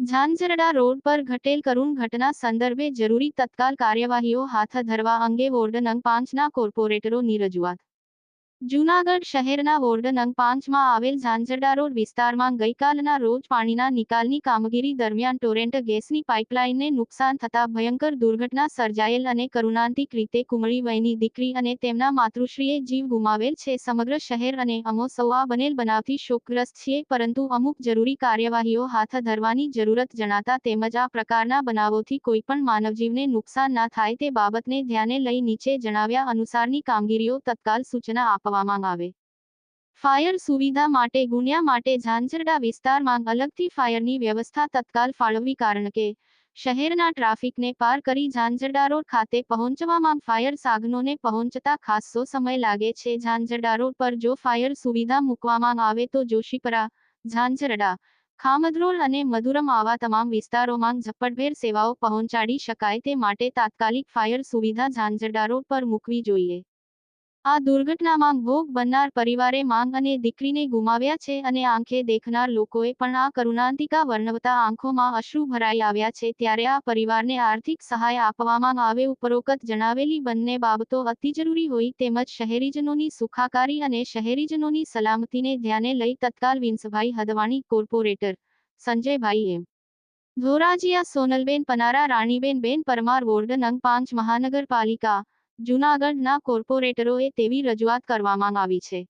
Zanzarda road પર ઘટેલ કરુણ ઘટના સંદર્ભે જરૂરી તત્કાલ કાર્યવાહીઓ હાથ ધરવા અંગે વોર્ડ નંગ પાંચના કોર્પોરેટરોની રજૂઆત. જૂનાગઢ શહેરના વોર્ડન અંગ પાંચમાં આવેલ ઝાંઝરડા રોડ વિસ્તારમાં ગઈકાલના રોજ પાણીના નિકાલની કામગીરી દરમિયાન ટોરેન્ટ ગેસની પાઇપલાઇનને નુકસાન થતા ભયંકર દુર્ઘટના સર્જાયેલ અને કરુણાંતિક રીતે કુમળી વયની દીકરી અને તેમના માતૃશ્રીએ જીવ ગુમાવેલ છે. સમગ્ર શહેર અને અમો સૌ બનેલ બનાવથી શોકગ્રસ્ત છીએ, પરંતુ અમુક જરૂરી કાર્યવાહીઓ હાથ ધરવાની જરૂરત જણાતા તેમજ આ પ્રકારના બનાવોથી કોઈપણ માનવજીવને નુકસાન ના થાય તે બાબતને ધ્યાને લઈ નીચે જણાવ્યા અનુસારની કામગીરીઓ તત્કાલ સૂચના આપવામાં આવે. ફાયર સુવિધા માટે ગુણ્યા માટે ઝાંઝરડા વિસ્તારમાં અલગથી ફાયરની વ્યવસ્થા તત્કાલ ફાળવવી કારણ કે, શહેરના ટ્રાફિકને પાર કરી ઝાંઝરડા રોડ ખાતે પહોંચવામાં ફાયર સાધનોને પહોંચતા ખાસ્સો સમય લાગે છે. ઝાંઝરડા રોડ પર જો ફાયર સુવિધા મૂકવામાં આવે તો જોશીપરા, ઝાંઝરડા ખામદરોલ અને મધુરમ આવા તમામ વિસ્તારોમાં ઝપટભેર સેવાઓ પહોંચાડી શકાય તે માટે તાત્કાલિક ફાયર સુવિધા ઝાંઝરડા રોડ પર મૂકવી જોઈએ. આ દુર્ઘટનામાં ભોગ બનનાર પરિવારે માંગ અને દીકરીને ગુમાવ્યા છે અને આંખે દેખનાર લોકોએ પણ આ કરુણાંતિકા વર્ણવતા આંખોમાં અશ્રુ ભરાઈ આવ્યા છે ત્યારે આ પરિવારને આર્થિક સહાય આપવામાં આવે ઉપરોક્ત જણાવેલી બંને બાબતો અતિ જરૂરી હોય તેમજ શહેરીજનોની સુખાકારી અને શહેરીજનોની સલામતીને ધ્યાને લઈ તત્કાલ વિંસભાઈ હદવાણી કોર્પોરેટર સંજયભાઈ એમ. ધોરાજીયા સોનલબેન પનારા, રાણીબેન બેન પરમાર વોર્ડ, નંગ પાંચ, મહાનગરપાલિકા જૂનાગઢના કોર્પોરેટરોએ તેવી રજૂઆત કરવામાં આવી છે.